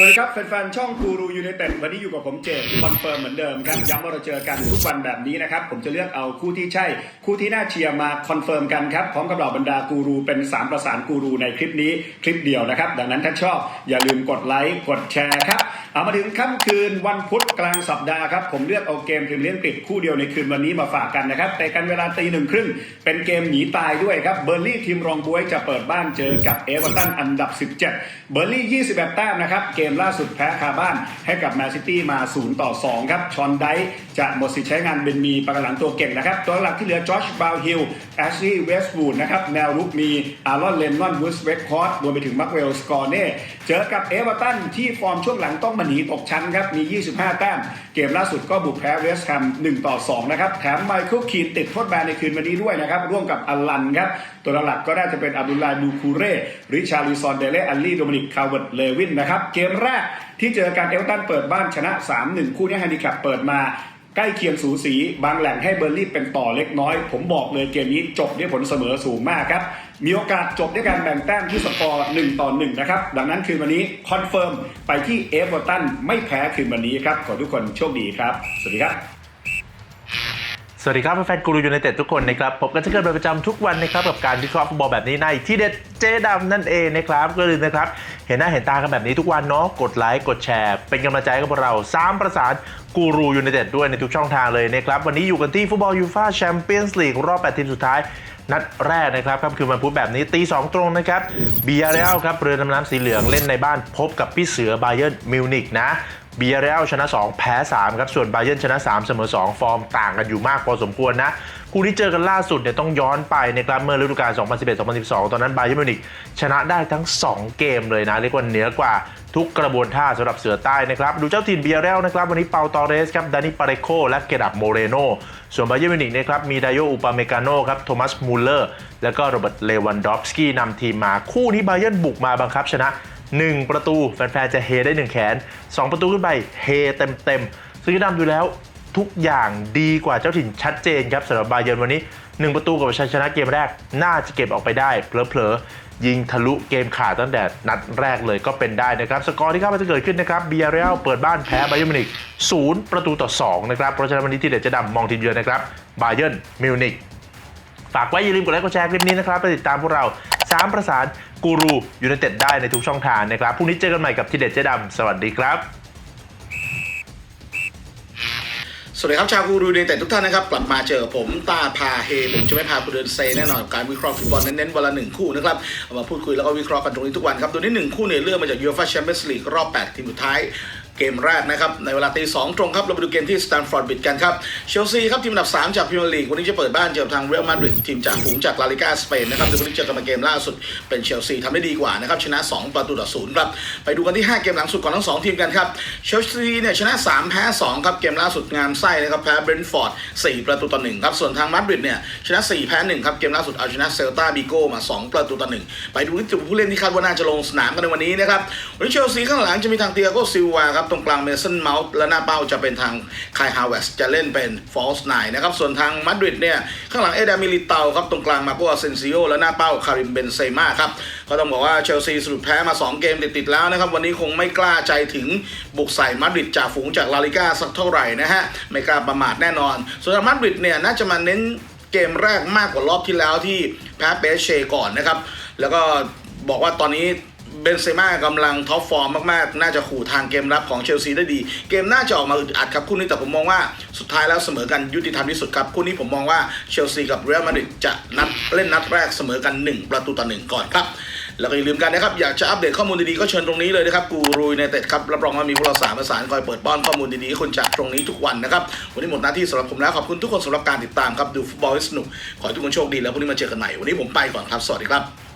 สวัสดีครับแฟนๆ ช่องกูรูยู i นเต็ดวันนี้อยู่กับผมเจมคอนเฟิร์มเหมือนเดิมครับ ย้ำว่าเราเจอกันทุกวันแบบนี้นะครับ ผมจะเลือกเอาคู่ที่ใช่ คู่ที่น่าเชียร์มาคอนเฟิร์มกันครับ พร้อมกับเหล่าบรรดากูรูเป็น 3 ประสานกูรูในคลิปนี้คลิปเดียวนะครับ ดังนั้นถ้าชอบอย่าลืมกดไลค์กดแชร์ครับ เอามาถึงค่ำคืนวันพุธกลางสัปดาห์ครับ ผมเลือกเอาเกมพรีเมียร์ลีกอังกฤษคู่เดียวในคืนวันนี้มาฝากกันนะครับแต่กันเวลาตีหนึ่งครึ่งเป็นเกมหนีตายด้วยครับเบอร์ลี่ทีมรองบวยจะเปิดบ้านเจอกับเอเวอร์ตันอันดับ 17 เบอร์ลี่ 21 แต้มนะครับเกมมล่าสุดแพ้คาบ้านให้กับแมนซิตี้มา 0 ต่อ 2 ครับ ชอนไดจะหมดสิทธิ์ใช้งานเบนมีประกันหลังตัวเก่งนะครับ ตัวหลักที่เหลือจอชบาวฮิลแอชลีย์เวสต์วูดนะครับ แนวรุกมีอารอนเลนนอนวูสเวกคอร์ดรวมไปถึงมักเวลสกอร์เน่เจอกับเอเวอร์ตันที่ฟอร์มช่วงหลังต้องมาหนีตกชั้นครับ มี 25 แต้ม เกมล่าสุดก็บุกแพ้เวสต์แฮม1ต่อ 2 นะครับ แถมไมเคิลคีนติดโทษแบนในคืนวันนี้ด้วยนะครับ ร่วมกับอลันครับ ตัวหลักก็น่าจะเป็นอับดุลลาห์ดูคูเร่ริชาลิซอนเดเล่อัลลี่โดมินิกคาร์เวิร์ดเลวินนะครับ เกมแรกที่เจอกันเอเวอร์ตันเปิดบ้านชนะ 3-1 คู่นี้แฮนดิแคปเปิดมาใกล้เคียงสูสีบางแหล่งให้เบอร์ลี่เป็นต่อเล็กน้อย ผมบอกเลยเกมนี้จบด้วยผลเสมอสูงมากครับ มีโอกาสจบด้วยการแบ่งแต้มที่สกอร์1ต่อ1นะครับ ดังนั้นคืนวันนี้คอนเฟิร์มไปที่เอเวอร์ตันไม่แพ้คืนวันนี้ครับ ขอทุกคนโชคดีครับ สวัสดีครับสวัสดีครับแฟนกูรูยูไนเต็ดทุกคนนะครับพบกันเช่นเคยเป็นประจำทุกวันนะครับกับการวิเคราะห์ฟุตบอลแบบนี้ในที่เด็ดเจ๊ดำนั่นเองนะครับก็เลยนะครับ เห็นหน้าเห็นตากันแบบนี้ทุกวันเนาะกดไลค์กดแชร์ เป็นกำลังใจให้กับพวกเราสามประสานกูรูยูไนเต็ดด้วยในทุกช่องทางเลยนะครับวันนี้อยู่กันที่ฟุตบอลยูฟ่าแชมเปี้ยนส์ลีกรอบ 8 ทีมสุดท้ายนัดแรกนะครับครับคือวันพุธแบบนี้ตีสองตรงนะครับเบียร์เรลครับเรือดำน้ำสีเหลืองเล่นในบ้านพบกับพี่เสือไบเยิร์นมิวนิกนะ เบียร์เรลชนะ 2 แพ้ 3 ครับ ส่วนไบเยนชนะ 3 เสมอ 2 ฟอร์มต่างกันอยู่มากพอสมควรนะคู่ที่เจอกันล่าสุดเนี่ยต้องย้อนไปนะครับเมื่อฤดูกาล 2011-2012 ตอนนั้นไบเยนมิวนิกชนะได้ทั้ง 2 เกมเลยนะ เรียกว่าเหนือกว่าทุกกระบวนท่าสำหรับเสือใต้นะครับ ดูเจ้าถิ่นเบียร์เรลนะครับ วันนี้เปาตอเรสครับดานิปาเรโคและเกดับโมเรโนส่วนไบเยนมิวนิกนะครับมีไดโยอุปาเมกาโนครับโทมัสมูลเลอร์ แล้วก็โรเบิร์ตเลวันดอฟสกี้นำทีมมาคู่นี้ไบเยนบุกมาบังคับชนะ 1 ประตูแฟนๆจะเฮได้ 1 แขน 2 ประตูขึ้นไปเฮเต็มๆซึ่งที่นำดูแล้วทุกอย่างดีกว่าเจ้าถิ่นชัดเจนครับสำหรับบาเยิร์นวันนี้ 1 ประตูกับชัยชนะเกมแรก น่าจะเก็บออกไปได้เผลอๆยิงทะลุเกมขาดตั้งแต่นัดแรกเลยก็เป็นได้นะครับ สกอร์ที่คาดว่าจะเกิดขึ้นนะครับเบียร์เรลเปิดบ้านแพ้ไบเยิร์นมิวนิก0ประตูต่อ2นะครับเพราะฉะนั้นวันนี้ที่เด็ดจะดำมองทีมเยือนนะครับไบเยิร์นมิวนิก ฝากไว้อย่าลืมกดไลค์กดแชร์คลิปนี้นะครับไปติดตามพวกเรา 3 ประสานกูรูยูไนเต็ดได้ในทุกช่องทางนะครับพรุ่งนี้เจอกันใหม่กับทีเด็ดเจ๊ดำสวัสดีครับ สวัสดีครับชาวกูรูเดนแต่ทุกท่านนะครับ กลับมาเจอผมตาพาเฮผมจะไม่พาคุณเดินเซแน่นอนกับการวิเคราะห์ฟุตบอลเน้นๆวันละหนึ่งคู่นะครับเอามาพูดคุยแล้วก็วิเคราะห์กันตรงนี้ทุกวันครับตัวนี้หนึ่งคู่เนี่ยเลือกมาจากยูฟ่าแชมเปี้ยนส์ลีกรอบ 8 ทีมสุดท้าย เกมแรกนะครับ ในเวลาตีสองตรงครับ เราไปดูเกมที่สแตนฟอร์ดบิดกันครับ เชลซีครับ ทีมอันดับ 3 จากพรีเมียร์ลีก วันนี้จะเปิดบ้านเจอกับทางเรอัลมาดริดทีมจากฝูงจากลาลิกาสเปนนะครับโดยวันนี้เจอกันมาเกมล่าสุดเป็นเชลซีทำได้ดีกว่านะครับชนะ 2 ประตูต่อศูนย์ครับไปดูกันที่ 5 เกมหลังสุดของทั้ง 2 ทีมกันครับเชลซีเนี่ยชนะ 3 แพ้ 2 ครับเกมล่าสุดงามไส้นะครับแพ้เบรนท์ฟอร์ด4ประตูต่อ1ครับส่วนทางมาดริดเนี่ยชนะ4แพ้1ครับเกมล่าสุดเอาชนะเซลตาบิโก้มา 2 ประตูต่อ1ไปดูที่ผู้เล่นที่คาดว่าน่าจะลงสนามกันในวันนี้นะครับวันนี้เชลซีข้างหลังจะมีทางเตียโกซิลวาครับตรงกลางเมสันเมาส์และหน้าเป้าจะเป็นทางคายฮาวเวสจะเล่นเป็นฟอลส์ไนนะครับ ส่วนทางมาดริดเนี่ยข้างหลังเอดามิลิเตาครับตรงกลางมาโกอาเซนซิโอและหน้าเป้าคาริมเบนเซม่าครับก็ต้องบอกว่าเชลซีสรุปแพ้มา 2 เกมติดๆแล้วนะครับวันนี้คงไม่กล้าใจถึงบุกใส่มาดริดจ่าฝูงจากลาลิก้าสักเท่าไหร่นะฮะไม่กล้าประมาทแน่นอน ส่วนทางมาดริดเนี่ยน่าจะมาเน้นเกมแรกมากกว่ารอบที่แล้วที่แพ้เปเชก่อนนะครับแล้วก็บอกว่าตอนนี้ เบนเซม่ากำลังท็อปฟอร์มมากๆ น่าจะขู่ทางเกมรับของเชลซีได้ดี เกมน่าจะออกมาอึดอัดครับคู่นี้แต่ผมมองว่าสุดท้ายแล้วเสมอกันยุติธรรมที่สุดครับคู่นี้ผมมองว่าเชลซีกับเรอัลมาดริดจะนัดเล่นนัดแรกเสมอกัน 1 ประตูต่อหนึ่งก่อนครับแล้วก็อย่าลืมกันนะครับ อยากจะอัปเดตข้อมูลดีๆ ก็เชิญตรงนี้เลยนะครับ กูรูในเต็ดครับ รับรองว่ามีพวกเราสามประสานคอยเปิดป้อนข้อมูลดีๆให้คุณจากตรงนี้ทุกวันนะครับ วันนี้หมดหน้าที่สำหรับผมแล้ว ขอบคุณทุกคนสำหรับการติดตามครับ ดูฟุตบอลให้สนุก ขอให้ทุกคนโชคดีแล้วพรุ่งนี้มาเจอกันใหม่ วันนี้ผมไปก่อนครับ สวัสดีครับ